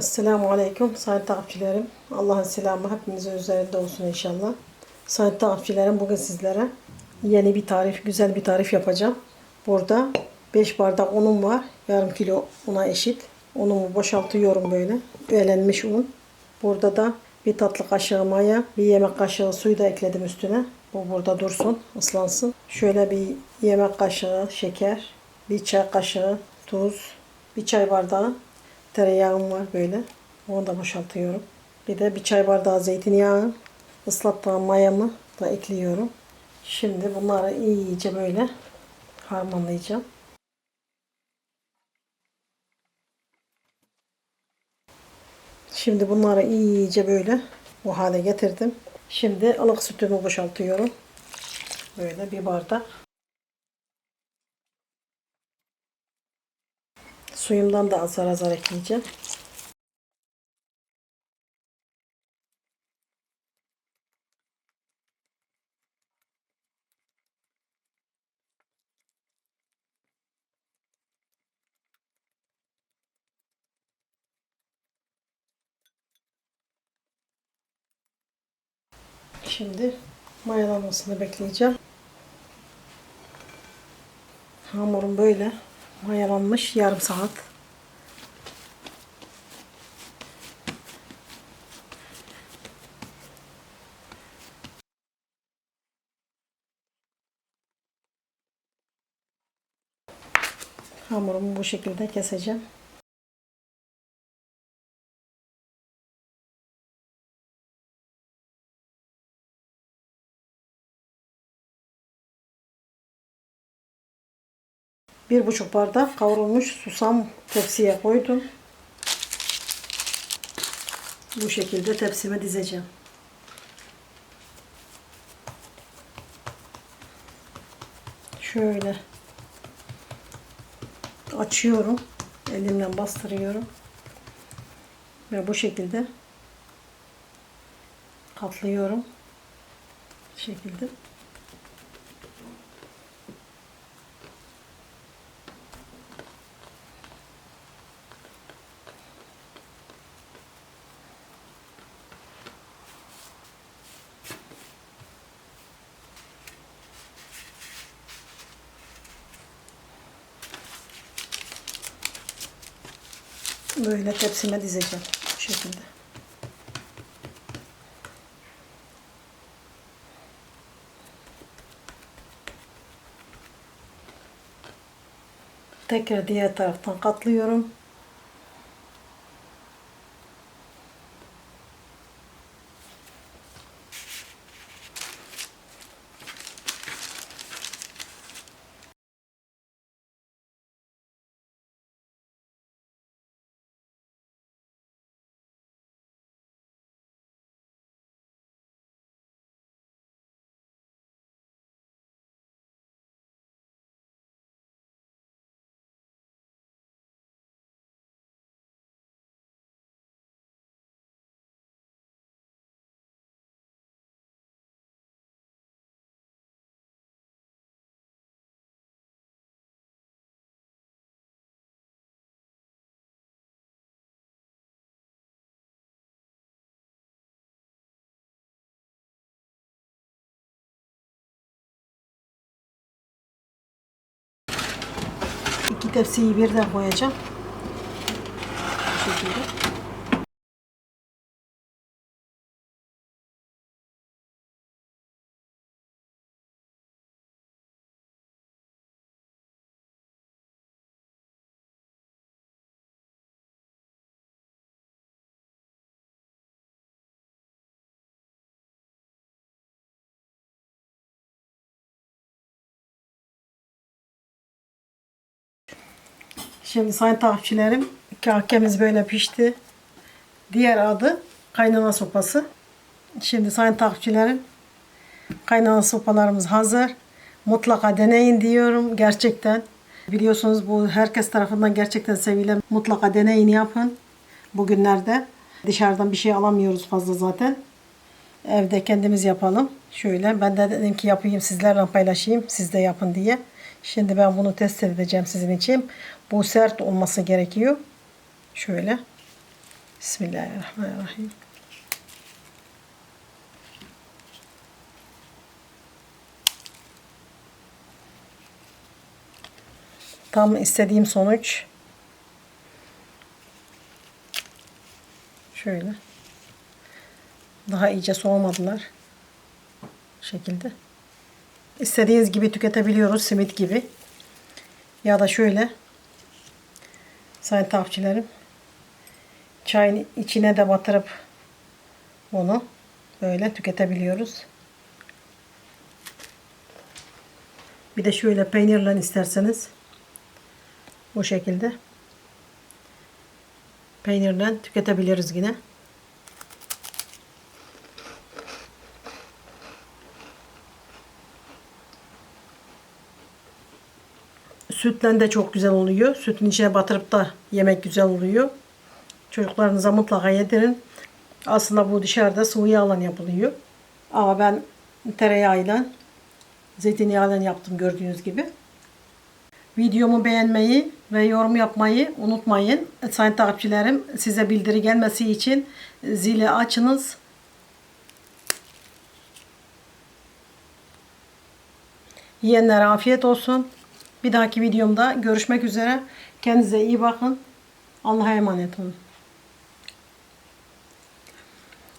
Esselamu Aleyküm sayın takipçilerim. Allah'ın selamı hepimizin üzerinde olsun inşallah. Sayın takipçilerim bugün sizlere yeni bir tarif, güzel bir tarif yapacağım. Burada 5 bardak unum var. Yarım kilo una eşit. Unumu boşaltıyorum böyle. Öğlenmiş un. Burada da bir tatlı kaşığı maya, bir yemek kaşığı suyu da ekledim üstüne. Bu burada dursun, ıslansın. Şöyle bir yemek kaşığı şeker, bir çay kaşığı tuz, bir çay bardağı tereyağım var böyle. Onu da boşaltıyorum. Bir de bir çay bardağı zeytinyağı, ıslattığım mayamı da ekliyorum. Şimdi bunları iyice böyle harmanlayacağım. Şimdi bunları iyice böyle bu hale getirdim. Şimdi ılık sütümü boşaltıyorum. Böyle bir bardak. Suyumdan da azar azar ekleyeceğim. Şimdi mayalanmasını bekleyeceğim. Hamurum böyle mayalanmış yarım saat. Hamurumu bu şekilde keseceğim. Bir buçuk bardak kavrulmuş susam tepsiye koydum. Bu şekilde tepsime dizeceğim. Şöyle açıyorum. Elimle bastırıyorum. Ve bu şekilde katlıyorum. Bu şekilde. Böyle tepsime dizeceğim. Bu şekilde. Tekrar diğer taraftan katlıyorum. İki tepsiyi birden koyacağım. Şimdi sayın takipçilerim kahkemiz böyle pişti. Diğer adı kaynana sopası. Şimdi sayın takipçilerim kaynana sopalarımız hazır. Mutlaka deneyin diyorum gerçekten. Biliyorsunuz bu herkes tarafından gerçekten sevilen mutlaka deneyin yapın. Bugünlerde dışarıdan bir şey alamıyoruz fazla zaten. Evde kendimiz yapalım. Şöyle ben de dedim ki yapayım sizlerle paylaşayım. Siz de yapın diye. Şimdi ben bunu test edeceğim sizin için. Bu sert olması gerekiyor. Şöyle. Bismillahirrahmanirrahim. Tam istediğim sonuç. Şöyle. Daha iyice soğumadılar. Bu şekilde. İstediğiniz gibi tüketebiliyoruz simit gibi. Ya da şöyle. Sayın takipçilerim. Çayın içine de batırıp bunu böyle tüketebiliyoruz. Bir de şöyle peynirle isterseniz bu şekilde peynirle tüketebiliriz yine. Sütle de çok güzel oluyor. Sütün içine batırıp da yemek güzel oluyor. Çocuklarınıza mutlaka yedirin. Aslında bu dışarıda sıvı yağla yapılıyor. Ama ben tereyağıyla, zeytinyağıyla yaptım gördüğünüz gibi. Videomu beğenmeyi ve yorum yapmayı unutmayın. Sayın takipçilerim size bildiri gelmesi için zili açınız. Yiyenlere afiyet olsun. Bir dahaki videomda görüşmek üzere. Kendinize iyi bakın. Allah'a emanet olun.